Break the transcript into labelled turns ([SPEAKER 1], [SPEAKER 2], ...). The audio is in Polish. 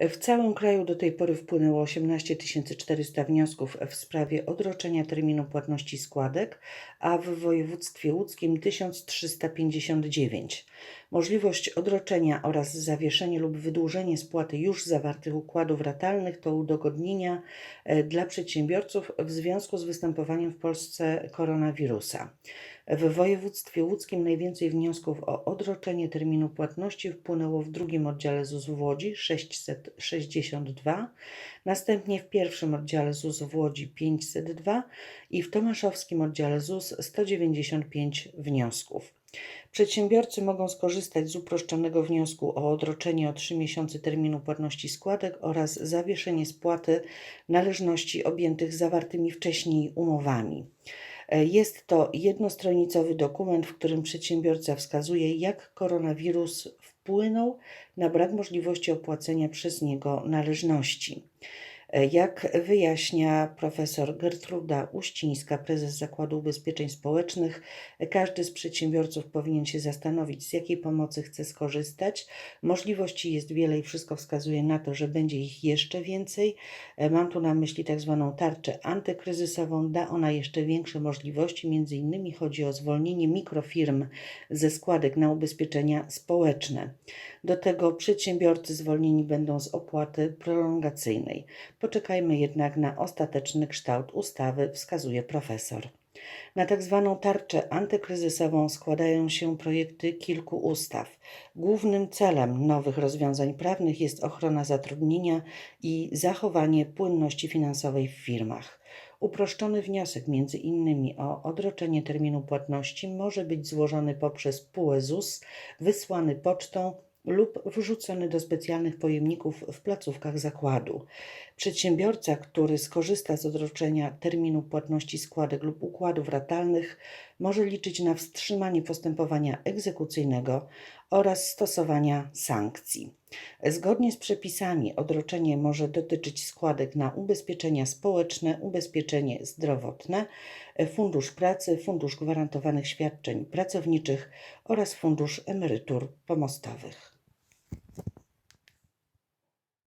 [SPEAKER 1] W całym kraju do tej pory wpłynęło 18 400 wniosków w sprawie odroczenia terminu płatności składek, a w województwie łódzkim 1359. Możliwość odroczenia oraz zawieszenie lub wydłużenie spłaty już zawartych układów ratalnych to udogodnienia e, dla przedsiębiorców w związku z występowaniem w Polsce koronawirusa. W województwie łódzkim najwięcej wniosków o odroczenie terminu płatności wpłynęło w drugim oddziale ZUS w Łodzi 662, następnie w pierwszym oddziale ZUS w Łodzi 502 i w tomaszowskim oddziale ZUS 195 wniosków. Przedsiębiorcy mogą skorzystać z uproszczonego wniosku o odroczenie o 3 miesiące terminu płatności składek oraz zawieszenie spłaty należności objętych zawartymi wcześniej umowami. E, Jest to jednostronicowy dokument, w którym przedsiębiorca wskazuje, jak koronawirus wpłynął na brak możliwości opłacenia przez niego należności. Jak wyjaśnia profesor Gertruda Uścińska, prezes Zakładu Ubezpieczeń Społecznych, każdy z przedsiębiorców powinien się zastanowić, z jakiej pomocy chce skorzystać. Możliwości jest wiele i wszystko wskazuje na to, że będzie ich jeszcze więcej. Mam tu na myśli tak zwaną tarczę antykryzysową. Da ona jeszcze większe możliwości. Między innymi chodzi o zwolnienie mikrofirm ze składek na ubezpieczenia społeczne. Do tego przedsiębiorcy zwolnieni będą z opłaty prolongacyjnej. Poczekajmy jednak na ostateczny kształt ustawy, wskazuje profesor. Na tak zwaną tarczę antykryzysową składają się projekty kilku ustaw. Głównym celem nowych rozwiązań prawnych jest ochrona zatrudnienia i zachowanie płynności finansowej w firmach. Uproszczony wniosek między innymi o odroczenie terminu płatności może być złożony poprzez PUE ZUS, wysłany pocztą lub wrzucony do specjalnych pojemników w placówkach zakładu. Przedsiębiorca, który skorzysta z odroczenia terminu płatności składek lub układów ratalnych, może liczyć na wstrzymanie postępowania egzekucyjnego oraz stosowania sankcji. Zgodnie z przepisami odroczenie może dotyczyć składek na ubezpieczenia społeczne, ubezpieczenie zdrowotne, fundusz pracy, fundusz gwarantowanych świadczeń pracowniczych oraz fundusz emerytur pomostowych.